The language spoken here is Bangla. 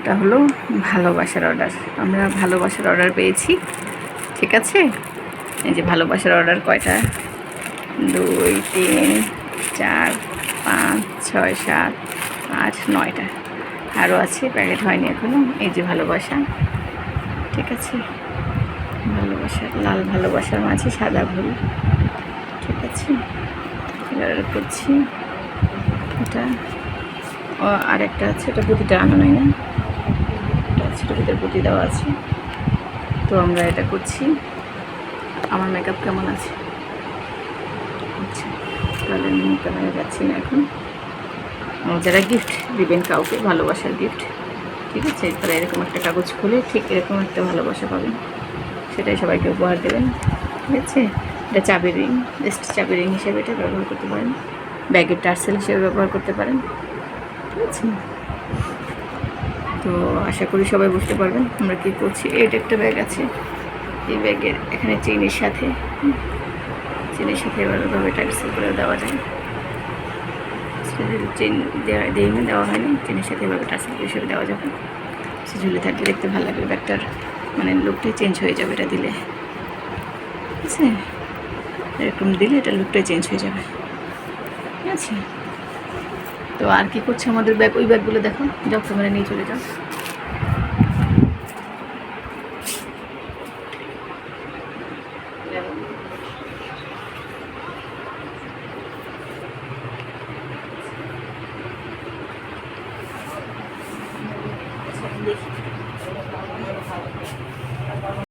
এটা হলো ভালোবাসার অর্ডার আমরা ভালোবাসার অর্ডার পেয়েছি, ঠিক আছে? এই যে ভালোবাসার অর্ডার কয়টা? দুই, তিন, চার, পাঁচ, ছয়, সাত, আট, নয়টা। আরও আছে, প্যাকেট হয়নি এখনও এই যে ভালোবাসা, ঠিক আছে? ভালোবাসা, লাল ভালোবাসার মাঝে সাদা ফুল ঠিক আছে? এবার করছি। এটা, ও আর একটা আছে, এটা পুঁতিটা আনো নাই না? এটা ভিতরে পুঁতি দেওয়া আছে। তো আমরা এটা করছি। আমার মেকআপ কেমন আছে? আচ্ছা তাহলে আমি ক্যামেরা যাচ্ছি না এখন। যারা গিফট দিবেন কাউকে, ভালোবাসার গিফট ঠিক আছে? তারা এরকম একটা কাগজ খুলে ঠিক এরকম একটা ভালোবাসা পাবেন। সেটাই সবাইকে উপহার দেবেন, ঠিক আছে? এটা চাবি রিং জাস্ট চাবি রিং হিসেবে এটা ব্যবহার করতে পারেন। ব্যাগের টার্সেল হিসেবে ব্যবহার করতে পারেন, ঠিক আছে? তো আশা করি সবাই বুঝতে পারবেন আমরা কী করছি। এটা একটা ব্যাগ আছে। এই ব্যাগের এখানে চেনের সাথে চেনের সাথে এভাবে টার্সেল করে দেওয়া যায়। চেন দেওয়া দিইনি দেওয়া হয়নি চেনের সাথে এভাবে টার্সেল হিসেবে দেওয়া যাবে। সে ঝুলে থাকলে দেখতে ভালো লাগবে ব্যাগটার মানে লুকটাই চেঞ্জ হয়ে যাবে এটা দিলে। ঠিক আছে? এরকম দিলে এটা লুকটাই চেঞ্জ হয়ে যাবে। ঠিক আছে? তো আর কি করছে আমাদের ব্যাগ ওই ব্যাগগুলো দেখো যাও ক্যামেরা নিয়ে চলে যাও।